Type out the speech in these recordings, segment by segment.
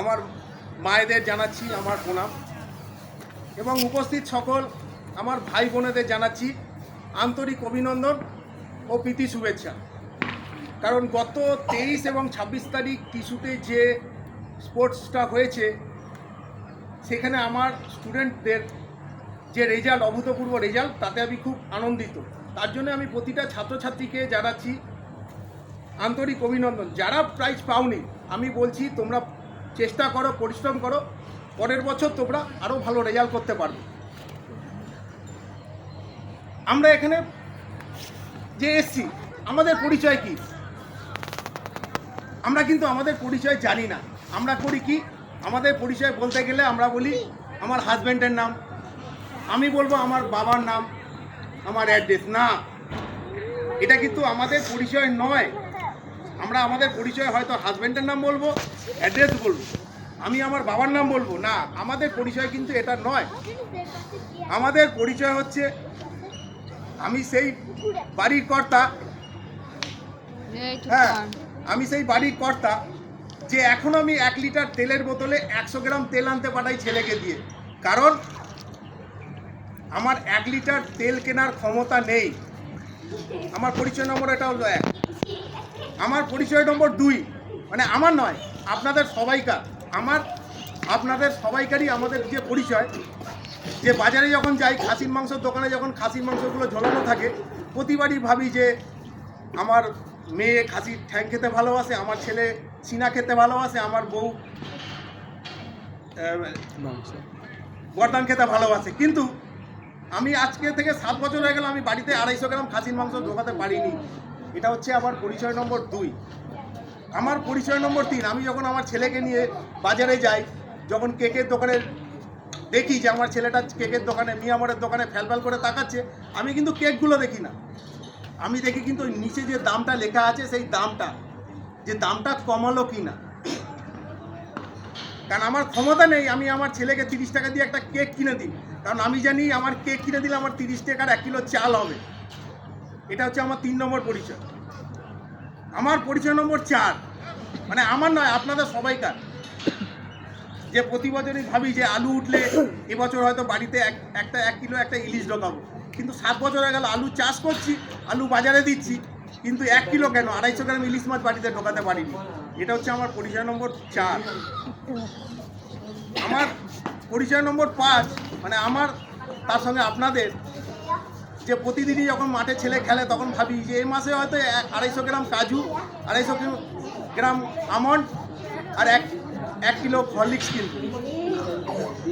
আমার মায়েদের জানাচ্ছি, আমার প্রণাম। এবং উপস্থিত সকল আমার ভাই বোনেদের জানাচ্ছি আন্তরিক অভিনন্দন ও প্রীতি শুভেচ্ছা। কারণ গত তেইশ এবং ছাব্বিশ তারিখ টিস্যুতে যে স্পোর্টসটা হয়েছে, সেখানে আমার স্টুডেন্টদের যে রেজাল্ট, অভূতপূর্ব রেজাল্ট, তাতে আমি খুব আনন্দিত। তার জন্য আমি প্রতিটা ছাত্রছাত্রীকে জানাচ্ছি আন্তরিক অভিনন্দন। যারা প্রাইজ পাওনি, আমি বলছি তোমরা চেষ্টা করো, পরিশ্রম করো, পরের বছর তোমরা আরও ভালো রেজাল্ট করতে পারবে। আমরা এখানে যে এসছি, আমাদের পরিচয় কি? আমরা কিন্তু আমাদের পরিচয় জানি না। আমরা করি কি? আমাদের পরিচয় বলতে গেলে আমরা বলি আমার হাজব্যান্ডের নাম। আমি বলব আমার বাবার নাম, আমার অ্যাড্রেস না, এটা কিন্তু আমাদের পরিচয় নয়। আমরা আমাদের পরিচয় হয়তো হাজব্যান্ডের নাম বলব অ্যাড্রেস বলব। আমি আমার বাবার নাম বলব না আমাদের পরিচয় কিন্তু এটা নয়। আমাদের পরিচয় হচ্ছে আমি সেই বাড়ির কর্তা। হ্যাঁ আমি সেই বাড়ির কর্তা যে এখন আমি এক লিটার তেলের বোতলে একশো গ্রাম তেল আনতে পাঠাই ছেলেকে দিয়ে। কারণ আমার এক লিটার তেল কেনার ক্ষমতা নেই। আমার পরিচয় নম্বর এটা হলো এক। আমার পরিচয় নম্বর দুই মানে আমার নয় আপনাদের সবাইকার আমার আপনাদের সবাইকারই আমাদের যে পরিচয় যে বাজারে যখন যাই খাসির মাংসের দোকানে যখন খাসির মাংসগুলো ঝোলানো থাকে প্রতিবারই ভাবি যে আমার মেয়ে খাসির ঠ্যাং খেতে ভালোবাসে আমার ছেলে চিনা খেতে ভালোবাসে আমার বউ আহ, গরদান খেতে ভালোবাসে। কিন্তু আমি আজকে থেকে সাত বছর হয়ে গেল আমি বাড়িতে আড়াইশো গ্রাম খাসির মাংস ঢোকাতে পারিনি। এটা হচ্ছে আমার পরিচয় নম্বর দুই। আমার পরিচয় নম্বর তিন, আমি যখন আমার ছেলেকে নিয়ে বাজারে যাই, যখন কেকের দোকানে দেখি যে আমার ছেলেটা কেকের দোকানে মিয়ামরের দোকানে ফ্যালফ্যাল করে তাকাচ্ছে, আমি কিন্তু কেকগুলো দেখি না। আমি দেখি কিন্তু নিচে যে দামটা লেখা আছে, সেই দামটা, যে দামটা কমালো কি না। কারণ আমার ক্ষমতা নেই, আমি আমার ছেলেকে তিরিশ টাকা দিয়ে একটা কেক কিনে দিই। কারণ আমি জানি আমার কেক কিনে দিলে আমার তিরিশ টাকার এক কিলো চাল হবে। এটা হচ্ছে আমার তিন নম্বর পরিচয়। আমার পরিচয় নম্বর চার। মানে আমার নয়, আপনাদের সবাইকার। যে প্রতি বছরই ভাবি যে আলু উঠলে এবছর হয়তো বাড়িতে এক, একটা এক কিলো, একটা ইলিশ ঢোকাবো। কিন্তু সাত বছর হয়ে গেল, আলু চাষ করছি, আলু বাজারে দিচ্ছি, কিন্তু এক কিলো কেন? আড়াইশো গ্রাম ইলিশ মাছ বাড়িতে ঢোকাতে পারিনি। এটা হচ্ছে আমার পরিচয় নম্বর চার। আমার পরিচয় নম্বর পাঁচ মানে আমার, তার সঙ্গে আপনাদের যে প্রতিদিনই যখন মাঠে ছেলে খেলে তখন ভাবি যে এই মাসে হয়তো আড়াইশো গ্রাম কাজু আড়াইশো গ্রাম আমন্ড আর এক এক কিলো হরলিক্স কিনবো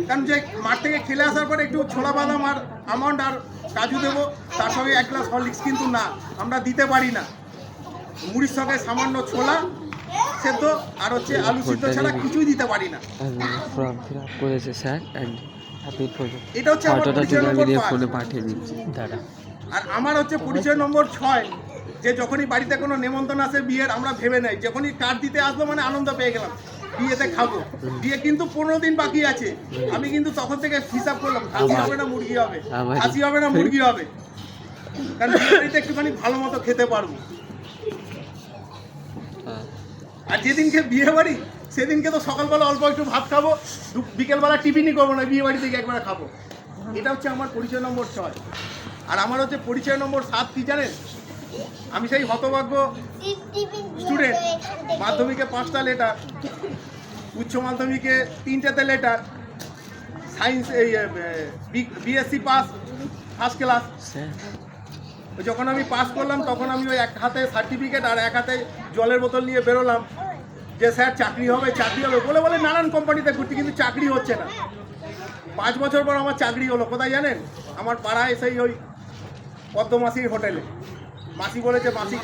কারণ যে মাঠ থেকে খেলে আসার পরে একটু ছোলা বাদাম আর আমন্ড আর কাজু দেবো তার সঙ্গে এক গ্লাস হরলিক্স কিন্তু না আমরা দিতে পারি না মুড়ির সঙ্গে সামান্য ছোলা সেদ্ধ আর হচ্ছে আলু সিদ্ধ ছাড়া কিছুই দিতে পারি না করেছে স্যার এটা হচ্ছে ফটোটা পরিচয় আমি দিয়ে ফোনে পাঠিয়ে দিচ্ছি। দাঁড়া। আর আমার হচ্ছে পরিচয় নম্বর ছয় যে যখনই বাড়িতে কোনো নেমন্তন্ন আসে বিয়ের আমরা ভেবে নেই। যখনই কার্ড দিতে আসব মানে আনন্দ পেয়ে গেলাম। বিয়েতে খাব। বিয়ে কিন্তু পনেরো দিন বাকি আছে। আমি কিন্তু তখন থেকে হিসাব করলাম খাসি হবে না মুরগি হবে? খাসি হবে না মুরগি হবে? কারণ বিয়ে বাড়িতে একটুখানি ভালো মতো খেতে পারব। হ্যাঁ। আর যেদিনকে বিয়ে বাড়ি সেদিনকে তো সকালবেলা অল্প একটু ভাত খাব বিকেলবেলা টিফিনই করব না, বিয়ে বাড়ি থেকে একবার খাব। এটা হচ্ছে আমার পরিচয় নম্বর ছয়। আর আমার হচ্ছে পরিচয় নম্বর সাত, কি জানেন? আমি সেই হতভাগ্য স্টুডেন্ট মাধ্যমিকে পাঁচটা লেটার উচ্চ মাধ্যমিকে তিনটেতে লেটার সায়েন্স এই বিএসসি পাস ফার্স্ট ক্লাস যখন আমি পাস করলাম, তখন আমি ওই এক হাতে সার্টিফিকেট আর এক হাতে জলের বোতল নিয়ে বেরোলাম। যে স্যার চাকরি হবে চাকরি হবে। বলে বলে নানান কোম্পানিতে ঘুরছি, কিন্তু চাকরি হচ্ছে না। পাঁচ বছর পর আমার চাকরি হলো। কোথায় জানেন? আমার পাড়ায় সেই ওই পদ্মমাসির হোটেলে। মাসি বলেছে, মাসি,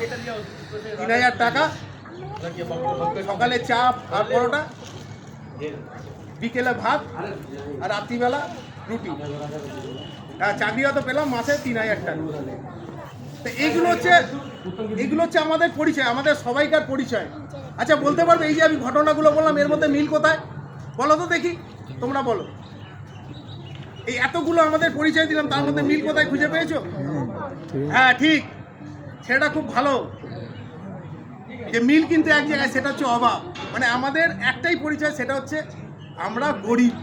তিন হাজার টাকা, সকালে চা আর পরোটা, বিকেলে ভাত আর রাত্রিবেলা রুটি। হ্যাঁ চাকরি হয়তো পেলাম, মাসে তিন হাজার টাকা। তো এইগুলো হচ্ছে, এগুলো হচ্ছে আমাদের পরিচয়, আমাদের সবাইকার পরিচয়। আচ্ছা বলতে পারবে, এই যে আমি ঘটনাগুলো বললাম, এর মধ্যে মিল কোথায়? বলো তো দেখি, তোমরা বলো। এই এতগুলো আমাদের পরিচয় দিলাম, তার মধ্যে মিল কোথায় খুঁজে পেয়েছ? হ্যাঁ ঠিক। সেটা খুব ভালো। যে মিল কিন্তু এক জায়গায়, সেটা হচ্ছে অভাব। মানে আমাদের একটাই পরিচয়, সেটা হচ্ছে আমরা গরিব।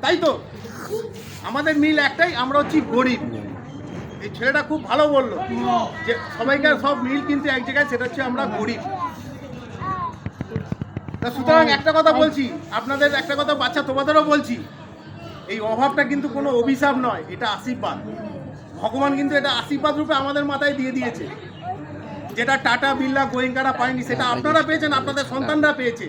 তাই তো? আমাদের মিল একটাই, আমরা হচ্ছি গরিব। এই ছেলেটা খুব ভালো বলল যে সবাইকার সব মিল কিন্তু এক জায়গায় সেটা হচ্ছে আমরা গরিব। তা সুতরাং একটা কথা বলছি আপনাদের একটা কথা বাচ্চা তোমাদেরও বলছি এই অভাবটা কিন্তু কোনো অভিশাপ নয় এটা আশীর্বাদ। ভগবান কিন্তু এটা আশীর্বাদ রূপে আমাদের মাথায় দিয়ে দিয়েছে। যেটা টাটা বিল্লা গোয়েঙ্কারা পায়নি সেটা আপনারা পেয়েছেন আপনাদের সন্তানরা পেয়েছে।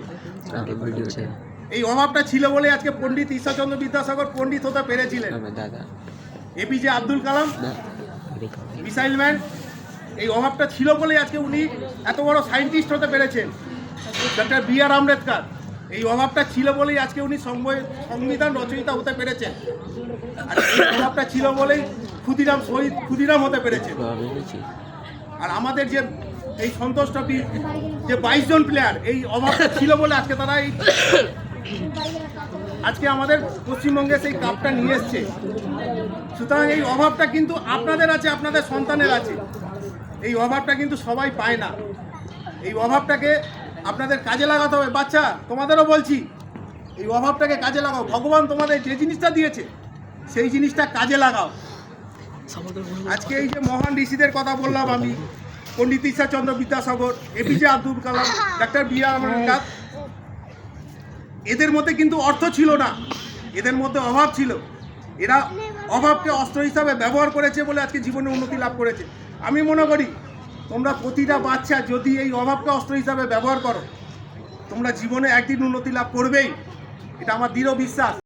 এই অভাবটা ছিল বলে আজকে পণ্ডিত ঈশ্বরচন্দ্র বিদ্যাসাগর পণ্ডিত হতে পেরেছিলেন। এপিজে আব্দুল কালাম না মিসাইল ম্যান, এই অভাবটা ছিল বলে আজকে উনি এত বড় সায়েন্টিস্ট হতে পেরেছেন। ডক্টর বি আর আম্বেদকর, এই অভাবটা ছিল বলেই আজকে উনি সংবিধান রচয়িতা হতে পেরেছেন। আর এই অভাবটা ছিল বলেই ক্ষুদিরাম শহীদ ক্ষুদিরাম হতে পেরেছেন। আর আমাদের যে, এই সন্তোষ ট্রফি, যে বাইশ জন প্লেয়ার এই অভাবটা ছিল বলে আজকে তারা এই আজকে আমাদের পশ্চিমবঙ্গে সেই কাপটা নিয়ে এসছে। সুতরাং এই অভাবটা কিন্তু আপনাদের আছে, আপনাদের সন্তানের আছে। এই অভাবটা কিন্তু সবাই পায় না। এই অভাবটাকে আপনাদের কাজে লাগাতে হবে। বাচ্চা, তোমাদেরও বলছি, এই অভাবটাকে কাজে লাগাও। ভগবান তোমাদের যে জিনিসটা দিয়েছে, সেই জিনিসটা কাজে লাগাও। আজকে এই যে মহান ঋষিদের কথা বললাম আমি, Pandit Ishwarchandra Vidyasagar APJ Abdul Kalam, doctor B আর এদের মধ্যে কিন্তু অর্থ ছিল না। এদের মধ্যে অভাব ছিল। এরা অভাবকে অস্ত্র হিসাবে ব্যবহার করেছে বলে আজকে জীবনে উন্নতি লাভ করেছে। আমি মনে করি, তোমরা প্রতিটা বাচ্চা যদি এই অভাবকে অস্ত্র হিসাবে ব্যবহার করো, তোমরা জীবনে একদিন উন্নতি লাভ করবেই। এটা আমার দৃঢ় বিশ্বাস।